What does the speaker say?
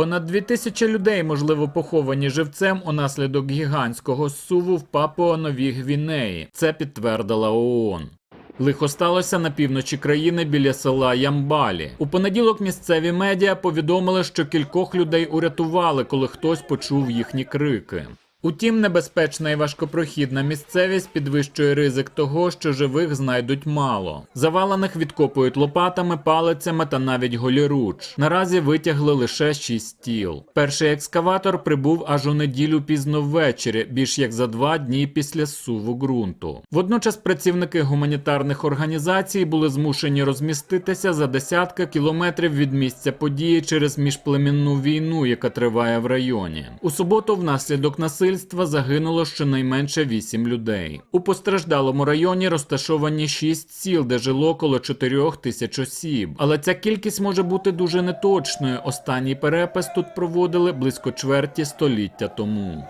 Понад дві тисячі людей, можливо, поховані живцем унаслідок гігантського суву в Папуа-Новій Гвінеї. Це підтвердила ООН. Лихо сталося на півночі країни біля села Ямбалі. У понеділок місцеві медіа повідомили, що кількох людей урятували, коли хтось почув їхні крики. Утім, небезпечна і важкопрохідна місцевість підвищує ризик того, що живих знайдуть мало. Завалених відкопують лопатами, палицями та навіть голіруч. Наразі витягли лише шість тіл. Перший екскаватор прибув аж у неділю пізно ввечері, більш як за два дні після суву ґрунту. Водночас працівники гуманітарних організацій були змушені розміститися за десятки кілометрів від місця події через міжплемінну війну, яка триває в районі. У суботу внаслідок насильства загинуло щонайменше 8 людей. У постраждалому районі розташовані 6 сіл, де жило коло 4 тисяч осіб. Але ця кількість може бути дуже неточною. Останній перепис тут проводили близько чверті століття тому.